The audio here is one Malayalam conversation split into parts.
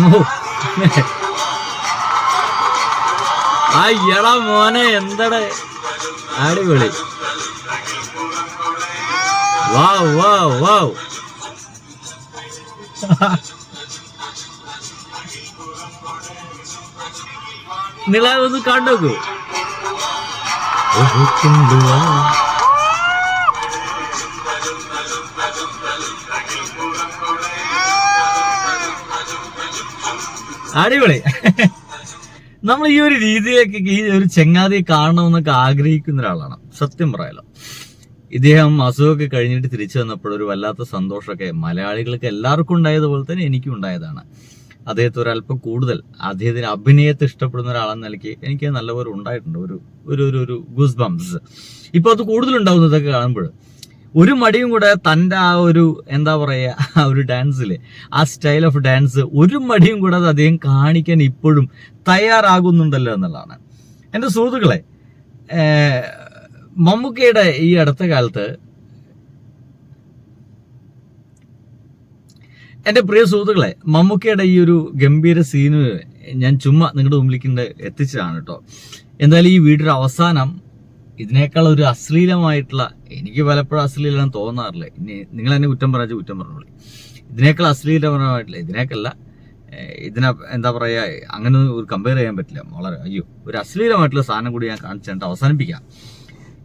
ആ എടാ മോനെ എന്തടെ? അടിപൊളി. വാവ് വാവ് വാവ്. നിളാവൊന്ന് കണ്ടോക്കൂ. അടിപൊളി. നമ്മൾ ഈ ഒരു രീതിയിലേക്ക് ഈ ഒരു ചെങ്ങാതിയെ കാണണമെന്നൊക്കെ ആഗ്രഹിക്കുന്ന ഒരാളാണ്. സത്യം പറയാലോ. ഇദ്ദേഹം അസുഖമൊക്കെ കഴിഞ്ഞിട്ട് തിരിച്ചു വന്നപ്പോൾ ഒരു വല്ലാത്ത സന്തോഷമൊക്കെ മലയാളികൾക്ക് എല്ലാവർക്കും ഉണ്ടായതുപോലെ തന്നെ എനിക്കും ഉണ്ടായതാണ്. അദ്ദേഹത്തെ ഒരല്പം കൂടുതൽ അദ്ദേഹത്തിന് അഭിനയത്തെ ഇഷ്ടപ്പെടുന്ന ഒരാളെന്ന നിലയ്ക്ക് എനിക്ക് നല്ലപോലെ ഉണ്ടായിട്ടുണ്ട്. ഒരു ഒരു ഒരു ഗുസ് ബംസ് ഇപ്പൊ അത് കൂടുതലുണ്ടാവുന്നതൊക്കെ കാണുമ്പോൾ ഒരു മടിയും കൂടെ തന്റെ ആ ഒരു എന്താ പറയുക ആ ഒരു ഡാൻസിൽ ആ സ്റ്റൈൽ ഓഫ് ഡാൻസ് ഒരു മടിയും കൂടെ അത് അദ്ദേഹം കാണിക്കാൻ ഇപ്പോഴും തയ്യാറാകുന്നുണ്ടല്ലോ എന്നുള്ളതാണ്. എന്റെ സുഹൃത്തുക്കളെ മമ്മൂക്കയുടെ ഈ അടുത്ത കാലത്ത് എന്റെ പ്രിയ സുഹൃത്തുക്കളെ മമ്മൂക്കയുടെ ഈ ഒരു ഗംഭീര സീന് ഞാൻ ചുമ്മാ നിങ്ങളുടെ മുമ്പിലേക്ക് എത്തിച്ചതാണ് കേട്ടോ. എന്തായാലും ഈ വീടിന്റെ അവസാനം ഇതിനേക്കാൾ ഒരു അശ്ലീലമായിട്ടുള്ള എനിക്ക് പലപ്പോഴും അശ്ലീലം തോന്നാറില്ല. ഇനി നിങ്ങൾ എന്നെ കുറ്റം പറഞ്ഞ കുറ്റം പറഞ്ഞോളി. ഇതിനേക്കാൾ അശ്ലീലപരമായിട്ടില്ല ഇതിനേക്കല്ല ഇതിന എന്താ പറയാ അങ്ങനെ ഒരു കമ്പയർ ചെയ്യാൻ പറ്റില്ല. വളരെ അയ്യോ ഒരു അശ്ലീലമായിട്ടുള്ള സാധനം കൂടി ഞാൻ കാണിച്ചിട്ട് അവസാനിപ്പിക്കാം.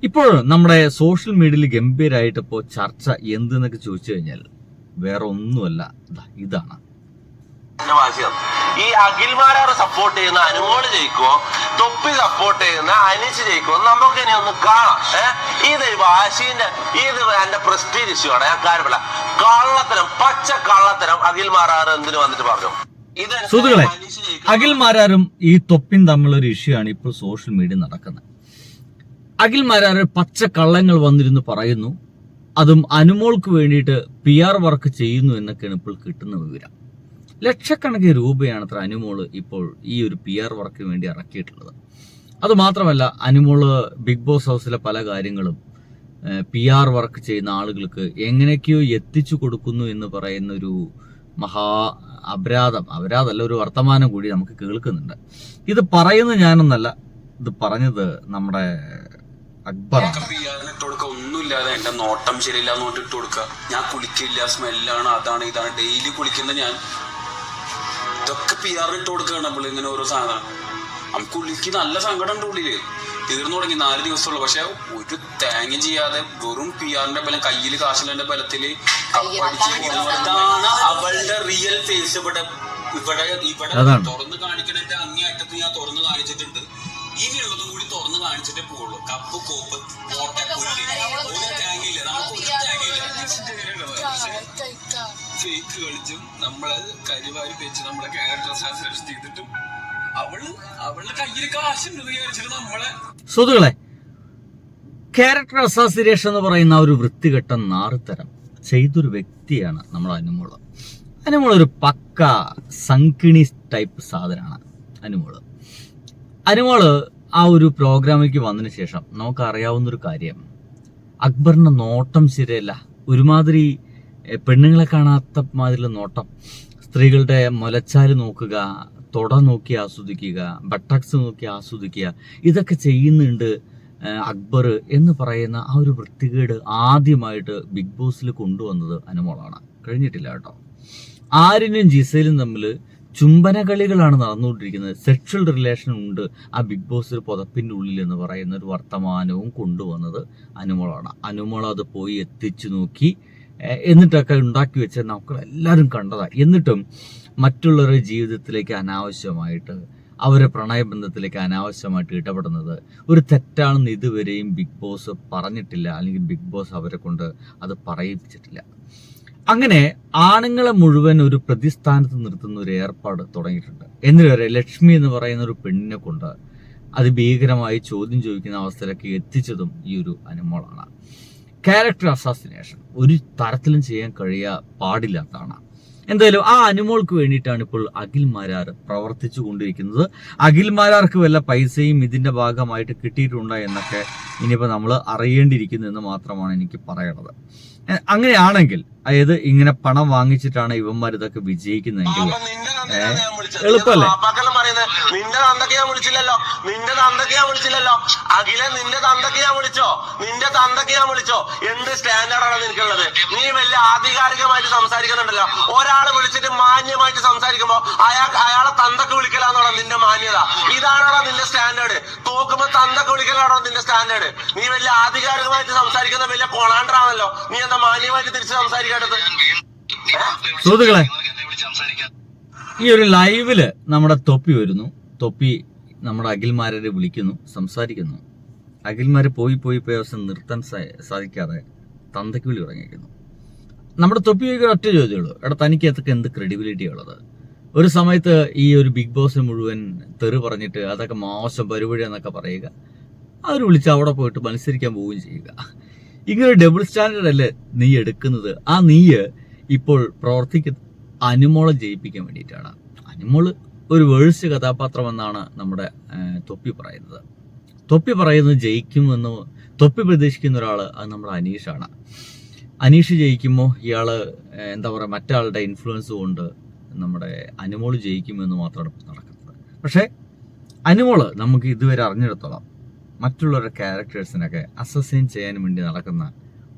ഇപ്പോൾ നമ്മുടെ സോഷ്യൽ മീഡിയയിൽ ഗംഭീരമായിട്ട് ഇപ്പോൾ ചർച്ച എന്തെന്നൊക്കെ ചോദിച്ചു കഴിഞ്ഞാൽ വേറെ ഒന്നുമല്ല. ഇതാണ്. ഈ അഖിൽമാരാറ് സപ്പോർട്ട് ചെയ്യുന്ന അനുമോൾ ജയിക്കുമോ തൊപ്പി സപ്പോർട്ട് ചെയ്യുന്ന അനീഷ് ജയിക്കുമോ നമുക്ക് ഇനി ഒന്ന് കാണാം. ഏഹ് ഇത് വാശീന്റെ ഇത് എന്റെ പ്രസ്റ്റീജ് ഇഷ്യൂ ആണ്. ഞാൻ കാര്യമില്ല കള്ളത്തരം പച്ച കള്ളത്തരം അഖിൽമാരാർ എന്തിനു വന്നിട്ട് പറഞ്ഞു? സുഹൃത്തുക്കളെ അഖിൽ മാരാരും ഈ തൊപ്പിൻ തമ്മിലൊരു ഇഷ്യൂ ആണ് ഇപ്പോൾ സോഷ്യൽ മീഡിയ നടക്കുന്നത്. അഖിൽ മാരാറ് പച്ച കള്ളങ്ങൾ വന്നിരുന്നു പറയുന്നു. അതും അനുമോൾക്ക് വേണ്ടിയിട്ട് പി ആർ വർക്ക് ചെയ്യുന്നു എന്നൊക്കെയാണ് ഇപ്പോൾ കിട്ടുന്ന വിവരം. ലക്ഷക്കണക്കിന് രൂപയാണ് അത്ര അനുമോൾ ഇപ്പോൾ ഈ ഒരു പി ആർ വർക്കിന് വേണ്ടി ഇറക്കിയിട്ടുള്ളത്. അതുമാത്രമല്ല അനുമോൾ ബിഗ് ബോസ് ഹൗസിലെ പല കാര്യങ്ങളും പി ആർ വർക്ക് ചെയ്യുന്ന ആളുകൾക്ക് എങ്ങനെയൊക്കെയോ എത്തിച്ചു കൊടുക്കുന്നു എന്ന് പറയുന്ന ഒരു മഹാ അപരാധം അപരാധമല്ല ഒരു വർത്തമാനം കൂടി നമുക്ക് കേൾക്കുന്നുണ്ട്. ഇത് പറയുന്നത് ഞാനൊന്നല്ല ഇത് പറഞ്ഞത് നമ്മുടെ ഒന്നുമില്ലാതെ എന്റെ നോട്ടം ശരിയില്ലാന്ന് പറഞ്ഞിട്ട് കൊടുക്കുക ഞാൻ കുളിക്കില്ല സ്മെല്ലാണ് അതാണ് ഇതാണ്. ഡെയിലി കുളിക്കുന്ന ഞാൻ ഇതൊക്കെ പി ആർ ഇട്ട് കൊടുക്കുകയാണ് നമ്മൾ ഇങ്ങനെ ഓരോ സാധനം. നമുക്ക് ഉള്ളിക്ക് നല്ല സങ്കടം ഉണ്ട് ഉള്ളിൽ. തീർന്നു തുടങ്ങി നാല് ദിവസമുള്ളൂ. പക്ഷെ ഒരു തേങ്ങ ചെയ്യാതെ വെറും പി ആറിന്റെ ബലം കയ്യിൽ കാശിലെ ബലത്തിൽ കപ്പടിച്ച് ഇതാണ് അവളുടെ റിയൽ ഫേസ് ഇവിടെ ഇവിടെ ഇവിടെ അതാണ്. തുറന്ന് കാണിക്കണതിന്റെ അങ്ങേയറ്റത്ത് ഞാൻ തുറന്ന് കാണിച്ചിട്ടുണ്ട്. ഇനിയുള്ളതും കൂടി തുറന്ന് കാണിച്ചിട്ടേ പോകുള്ളൂ കപ്പ് കോപ്പ് ഓട്ട പുല്ല് ഒരു തേങ്ങയില്ല. നമുക്ക് ഒരു തേങ്ങയില്ല. ഫേക്ക് കളിച്ചും നമ്മളെ കരിവാരി വെച്ച് നമ്മളെ ക്യാരക്ടർ ചെയ്തിട്ടും അവൾ അവളുടെ കയ്യിൽ കാശുണ്ട് വിചാരിച്ചിട്ട് നമ്മളെ സുഹൃത്തുക്കളെ ക്യാരക്ടർ അസാസിനേഷൻ എന്ന് പറയുന്ന ഒരു വൃത്തികെട്ട നാറുതരം ചെയ്തൊരു വ്യക്തിയാണ് നമ്മൾ അനുമോൾ. അനുമോൾ ഒരു പക്ക സംകിണി ടൈപ്പ് സാധനമാണ് അനുമോൾ. അനുമോൾ ആ ഒരു പ്രോഗ്രാമിലേക്ക് വന്നതിന് ശേഷം നമുക്കറിയാവുന്നൊരു ഒരു കാര്യം. അക്ബറിന്റെ നോട്ടം ശരിയല്ല. ഒരുമാതിരി പെണ്ണുങ്ങളെ കാണാത്ത മാതിരിയുള്ള നോട്ടം. സ്ത്രീകളുടെ മുലച്ചാൽ നോക്കുക തുട നോക്കി ആസ്വദിക്കുക ബട്ടക്സ് നോക്കി ആസ്വദിക്കുക ഇതൊക്കെ ചെയ്യുന്നുണ്ട് അക്ബർ എന്ന് പറയുന്ന ആ ഒരു വൃത്തികേട് ആദ്യമായിട്ട് ബിഗ് ബോസിൽ കൊണ്ടുവന്നത് അനുമോളാണ്. കഴിഞ്ഞിട്ടില്ല കേട്ടോ. ആരിനും ജിസയിലും തമ്മിൽ ചുംബന കളികളാണ് നടന്നുകൊണ്ടിരിക്കുന്നത്. സെക്ഷൽ റിലേഷൻ ഉണ്ട്. ആ ബിഗ് ബോസ് പുതപ്പിന്റെ ഉള്ളിൽ എന്ന് പറയുന്ന ഒരു വർത്തമാനവും കൊണ്ടുവന്നത് അനുമോളാണ്. അനുമോൾ അത് പോയി എത്തിച്ചു നോക്കി എന്നിട്ടൊക്കെ ഉണ്ടാക്കി വെച്ച നമുക്ക് എല്ലാവരും കണ്ടതാണ് എന്നിട്ടും മറ്റുള്ളവരുടെ ജീവിതത്തിലേക്ക് അനാവശ്യമായിട്ട് അവരെ പ്രണയബന്ധത്തിലേക്ക് അനാവശ്യമായിട്ട് ഇടപെടുന്നത് ഒരു തെറ്റാണെന്ന് ഇതുവരെയും ബിഗ് ബോസ് പറഞ്ഞിട്ടില്ല. അല്ലെങ്കിൽ ബിഗ് ബോസ് അവരെ കൊണ്ട് അത് പറയിപ്പിച്ചിട്ടില്ല. അങ്ങനെ ആണുങ്ങളെ മുഴുവൻ ഒരു പ്രതിസ്ഥാനത്ത് നിർത്തുന്ന ഒരു ഏർപ്പാട് തുടങ്ങിയിട്ടുണ്ട്. എന്നിട്ട് വരെ ലക്ഷ്മി എന്ന് പറയുന്ന ഒരു പെണ്ണിനെ കൊണ്ട് അതിഭീകരമായി ചോദ്യം ചോദിക്കുന്ന അവസ്ഥയിലൊക്കെ എത്തിച്ചതും ഈ ഒരു അനുമോളാണ്. ക്യാരക്ടർ അസാസിനേഷൻ ഒരു തരത്തിലും ചെയ്യാൻ കഴിയാ പാടില്ലാത്തതാണ് എന്തായാലും ആ അനുമോൾക്ക് വേണ്ടിയിട്ടാണ് ഇപ്പോൾ അഖിൽ മാരാർ പ്രവർത്തിച്ചു കൊണ്ടിരിക്കുന്നത്. അഖിൽ മാരാർക്ക് വല്ല പൈസയും ഇതിന്റെ ഭാഗമായിട്ട് കിട്ടിയിട്ടുണ്ട് എന്നൊക്കെ ഇനിയിപ്പോൾ നമ്മൾ അറിയേണ്ടിയിരിക്കുന്നു എന്ന് മാത്രമാണ് എനിക്ക് പറയണത്. അങ്ങനെയാണെങ്കിൽ അതായത് ഇങ്ങനെ പണം വാങ്ങിച്ചിട്ടാണ് ഇവന്മാർ ഇതൊക്കെ വിജയിക്കുന്നതെങ്കിൽ. എളുപ്പല്ലേ? നിന്റെ തന്തയ്ക്ക് ഞാൻ വിളിച്ചില്ലല്ലോ. നിന്റെ തന്തയ്ക്ക് ഞാൻ വിളിച്ചില്ലല്ലോ. അഖിലെ നിന്റെ തന്തക്കെയാ ഞാൻ വിളിച്ചോ? നിന്റെ തന്തക്കെയാ ഞാൻ വിളിച്ചോ? എന്ത് സ്റ്റാൻഡേർഡാണ് നിനക്കുള്ളത്? നീ ആധികാരികമായിട്ട് സംസാരിക്കുന്നുണ്ടല്ലോ. ഒരാൾ വിളിച്ചിട്ട് മാന്യമായിട്ട് സംസാരിക്കുമ്പോ അയാൾ അയാളെ തന്തക്ക് വിളിക്കലാന്നാണോ നിന്റെ മാന്യത? ഇതാണോ നിന്റെ സ്റ്റാൻഡേർഡ്? തോക്കുമ്പോ തന്തക്ക് വിളിക്കലാണോ നിന്റെ സ്റ്റാൻഡേർഡ്? നീ വലിയ ആധികാരികമായിട്ട് സംസാരിക്കുന്ന വലിയ കൊണാണ്ടറാണല്ലോ നീ എന്താ മാന്യമായിട്ട് തിരിച്ച് സംസാരിക്കേണ്ടത് സുഹൃത്തുക്കളെ ഈ ഒരു ലൈവിൽ നമ്മുടെ തൊപ്പി വരുന്നു. തൊപ്പി നമ്മുടെ അഖിൽമാരെ വിളിക്കുന്നു സംസാരിക്കുന്നു. അഖിൽമാര് പോയി പോയി പോയി അവസാനം നിർത്താൻ സാധിക്കാതെ തന്തയ്ക്ക് വിളി തുടങ്ങിയിരിക്കുന്നു. നമ്മുടെ തൊപ്പി ചോദിക്കുന്ന ഒറ്റ ചോദ്യമുള്ളൂ എടാ തനിക്ക് അതൊക്കെ എന്ത് ക്രെഡിബിലിറ്റി ഉള്ളത്? ഒരു സമയത്ത് ഈ ഒരു ബിഗ് ബോസ് മുഴുവൻ തെറി പറഞ്ഞിട്ട് അതൊക്കെ മോശം പരിപാടി എന്നൊക്കെ പറയുക അവർ വിളിച്ച് അവിടെ പോയിട്ട് മത്സരിക്കാൻ പോവുകയും ചെയ്യുക. ഇങ്ങനെ ഡബിൾ സ്റ്റാൻഡേർഡ് അല്ലേ നീ എടുക്കുന്നത്? ആ നീ ഇപ്പോൾ പ്രവർത്തിക്ക അനുമോളെ ജയിപ്പിക്കാൻ വേണ്ടിയിട്ടാണ്. അനുമോൾ ഒരു വേഴ്സ് കഥാപാത്രം എന്നാണ് നമ്മുടെ തൊപ്പി പറയുന്നത്. തൊപ്പി പറയുന്നത് ജയിക്കുമെന്ന് തൊപ്പി പ്രതീക്ഷിക്കുന്ന ഒരാൾ അത് നമ്മുടെ അനീഷാണ്. അനീഷ് ജയിക്കുമ്പോൾ ഇയാൾ എന്താ പറയുക മറ്റാളുടെ ഇൻഫ്ലുവൻസ് കൊണ്ട് നമ്മുടെ അനുമോൾ ജയിക്കുമെന്ന് മാത്രമാണ് നടക്കുന്നത്. പക്ഷേ അനുമോൾ നമുക്ക് ഇതുവരെ അറിഞ്ഞെടുത്തോളാം മറ്റുള്ളവരുടെ ക്യാരക്ടേഴ്സിനൊക്കെ അസസൈൻ ചെയ്യാൻ വേണ്ടി നടക്കുന്ന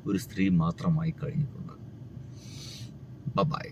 ഒരു സ്ത്രീ മാത്രമായി കഴിഞ്ഞിട്ടുണ്ട്. ബബായ്